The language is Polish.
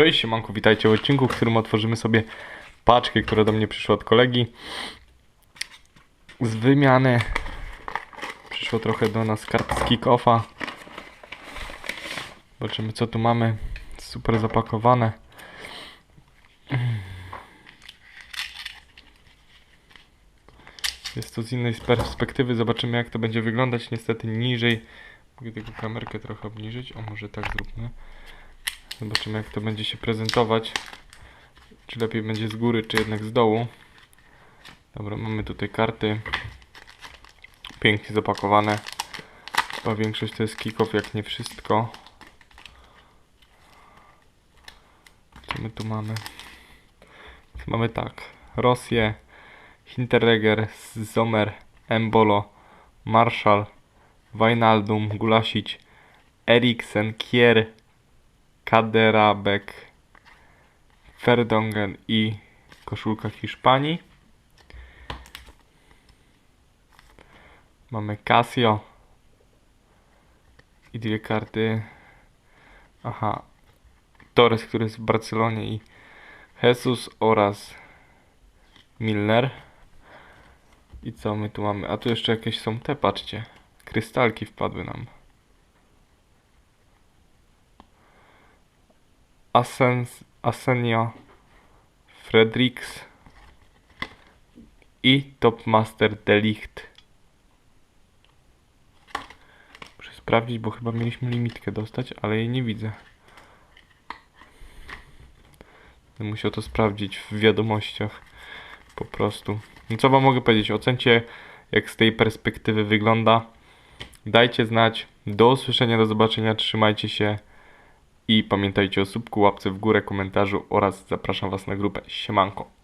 Cześć, siemanko, witajcie w odcinku, w którym otworzymy sobie paczkę, która do mnie przyszła od kolegi. Z wymiany przyszło trochę do nas kart z kick-offa. Zobaczymy co tu mamy. Super zapakowane. Jest to z innej perspektywy, zobaczymy jak to będzie wyglądać. Niestety niżej. Mogę tego kamerkę trochę obniżyć. O, może tak zróbmy. Zobaczymy jak to będzie się prezentować. Czy lepiej będzie z góry, czy jednak z dołu. Dobra, mamy tutaj karty. Pięknie zapakowane. Chyba większość to jest kick-off, jak nie wszystko. Co my tu mamy? Mamy tak. Rosję, Hinterregger, Zomer, Embolo, Marshall, Wijnaldum, Gulasic, Eriksen, Kier, Kaderabek, Verdongen i koszulka Hiszpanii. Mamy Casio i dwie karty. Aha. Torres, który jest w Barcelonie i Jesus oraz Milner. I co my tu mamy? A tu jeszcze jakieś są te, patrzcie. Krystalki wpadły nam. Asens, Asenio, Fredericks i Topmaster Delicht. Muszę sprawdzić, bo chyba mieliśmy limitkę dostać, ale jej nie widzę. Będę musiał to sprawdzić w wiadomościach. Po prostu. No co wam mogę powiedzieć? Ocencie, jak z tej perspektywy wygląda. Dajcie znać. Do usłyszenia, do zobaczenia. Trzymajcie się. I pamiętajcie o subku, łapce w górę, komentarzu oraz zapraszam Was na grupę. Siemanko.